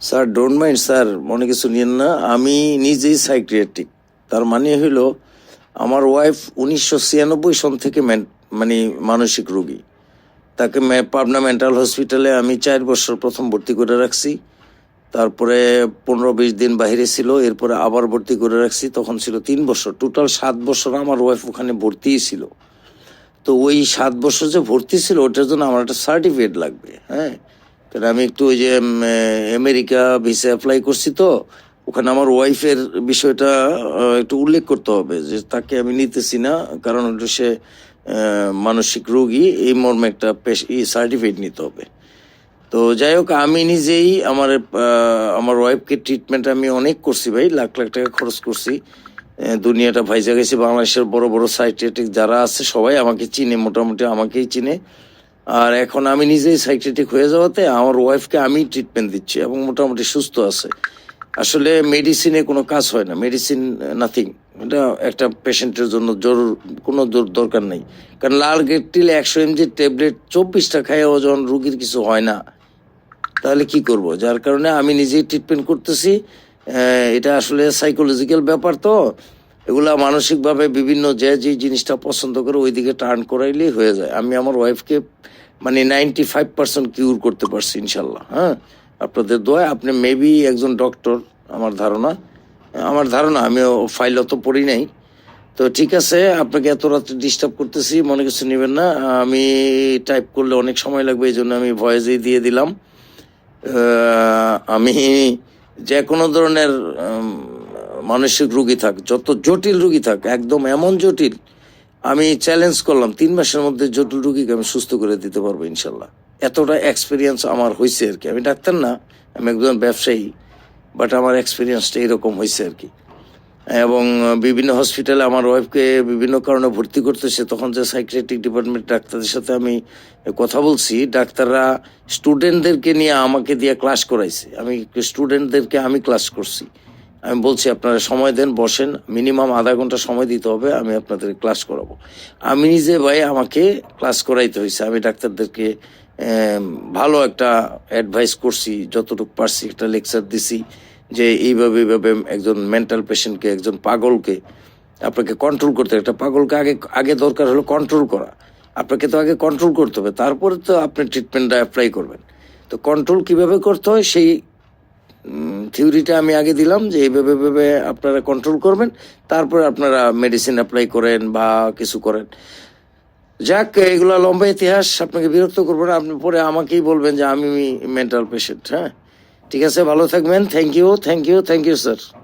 Sir don't mind sir মনে কিছু নিয়েন না। আমি নিজেই সাইক্রিয়াটিক তার মানে হলো আমার ওয়াইফ উনিশশো ছিয়ানব্বই সন থেকে মেন- মানে মানসিক রোগী। তাকে পাবনা মেন্টাল হসপিটালে আমি চার বছর প্রথম ভর্তি করে রাখছি। তারপরে পনেরো বিশ দিন বাইরে ছিল, এরপরে আবার ভর্তি করে রাখছি। তখন ছিল তিন বছর। টোটাল সাত বছর আমার ওয়াইফ ওখানে ভর্তিই ছিল। তো ওই সাত বছর যে ভর্তি ছিল, ওটার জন্য আমার একটা সার্টিফিকেট লাগবে হ্যাঁ? কারণ আমি একটু ওই যে আমেরিকা ভিসা অ্যাপ্লাই করছি তো, ওখানে আমার ওয়াইফের বিষয়টা একটু উল্লেখ করতে হবে যে তাকে আমি নিতেছি না, কারণ হচ্ছে সে মানসিক রোগী, এই মর্মে একটা সার্টিফিকেট নিতে হবে। তো যাই হোক, আমি নিজেই আমার আমার ওয়াইফকে ট্রিটমেন্ট আমি অনেক করছি ভাই, লাখ লাখ টাকা খরচ করছি। দুনিয়াটা ভাইজা গেছি, বাংলাদেশের বড় বড় সাইকিয়াট্রিক যারা আছে, সবাই আমাকে চিনে, মোটামুটি আমাকেই চিনে। আর এখন আমি নিজেই সাইকিয়াট্রিক হয়ে যাওয়াতে আমার ওয়াইফকে আমি ট্রিটমেন্ট দিচ্ছি এবং মোটামুটি সুস্থ আছে। আসলে মেডিসিনে কোনো কাজ হয় না। মেডিসিন নাথিং এটা একটা পেশেন্টের জন্য জরুর, কোনো দরকার নেই। কারণ লাল গেটটিল একশো এমজি ট্যাবলেট চব্বিশটা খায় ওজন রুগীর কিছু হয় না, তাহলে কি করব? যার কারণে আমি নিজেই ট্রিটমেন্ট করতেছি। এটা আসলে সাইকোলজিক্যাল ব্যাপার তো। এগুলা মানসিকভাবে বিভিন্ন যে যে জিনিসটা পছন্দ করে ওইদিকে টার্ন করাইলেই হয়ে যায়। আমি আমার ওয়াইফকে মানে নাইনটি ফাইভ পার্সেন্ট কিউর করতে পারছি ইনশাল্লাহ হ্যাঁ? আপনাদের দোয়া আপনি মেবি একজন ডক্টর, আমার ধারণা। আমার ধারণা, আমিও ফাইল অত পড়ি নাই। তো ঠিক আছে, আপনাকে এত রাত্রে ডিস্টার্ব করতেছি, মনে কিছু নেবেন না। আমি টাইপ করলে অনেক সময় লাগবে, এই জন্য আমি ভয়েসেই দিয়ে দিলাম। আমি যে কোনো ধরনের মানসিক রুগী থাক, যত জটিল রুগী থাক, একদম এমন জটিল, আমি চ্যালেঞ্জ করলাম, তিন মাসের মধ্যে জটিল রুগীকে আমি সুস্থ করে দিতে পারব ইনশাল্লাহ। এতটা এক্সপিরিয়েন্স আমার হয়েছে আর কি। আমি ডাক্তার না, আমি একজন ব্যবসায়ী বাট আমার এক্সপিরিয়েন্সটা এরকম হয়েছে আর কি। এবং বিভিন্ন হসপিটালে আমার ওয়াইফকে বিভিন্ন কারণে ভর্তি করতেছে তখন যে সাইকিয়াট্রিক ডিপার্টমেন্ট ডাক্তারদের সাথে আমি কথা বলছি, ডাক্তাররা স্টুডেন্টদেরকে নিয়ে আমাকে দিয়ে ক্লাস করাইছে। আমি স্টুডেন্টদেরকে আমি ক্লাস করছি। আমি বলছি, আপনারা সময় দেন, বসেন। মিনিমাম আধা ঘণ্টা সময় দিতে হবে, আমি আপনাদের ক্লাস করাবো। আমি নিজে ভাই, আমাকে ক্লাস করাইতে হয়েছে আমি ডাক্তারদেরকে ভালো একটা অ্যাডভাইস করছি, যতটুকু পারছি একটা লেকচার দিছি যে, এইভাবে এইভাবে একজন মেন্টাল পেশেন্টকে একজন পাগলকে আপনাকে কন্ট্রোল করতে। একটা পাগলকে আগে আগে দরকার হলো কন্ট্রোল করা। আপনাকে তো আগে কন্ট্রোল করতে হবে, তারপরে তো আপনি ট্রিটমেন্টটা অ্যাপ্লাই করবেন। তো কন্ট্রোল কীভাবে করতে হয়, সেই থিওরিটা আমি আগে দিলাম যে এইভাবে ভেবে আপনারা কন্ট্রোল করবেন, তারপরে আপনারা মেডিসিন অ্যাপ্লাই করেন বা কিছু করেন। যাক, এগুলো লম্বা ইতিহাস, আপনাকে বিরক্ত করব না, আপনি পরে আমাকেই বলবেন যে আমি মেন্টাল পেশেন্ট হ্যাঁ? ঠিক আছে, ভালো থাকবেন thank you thank you thank you sir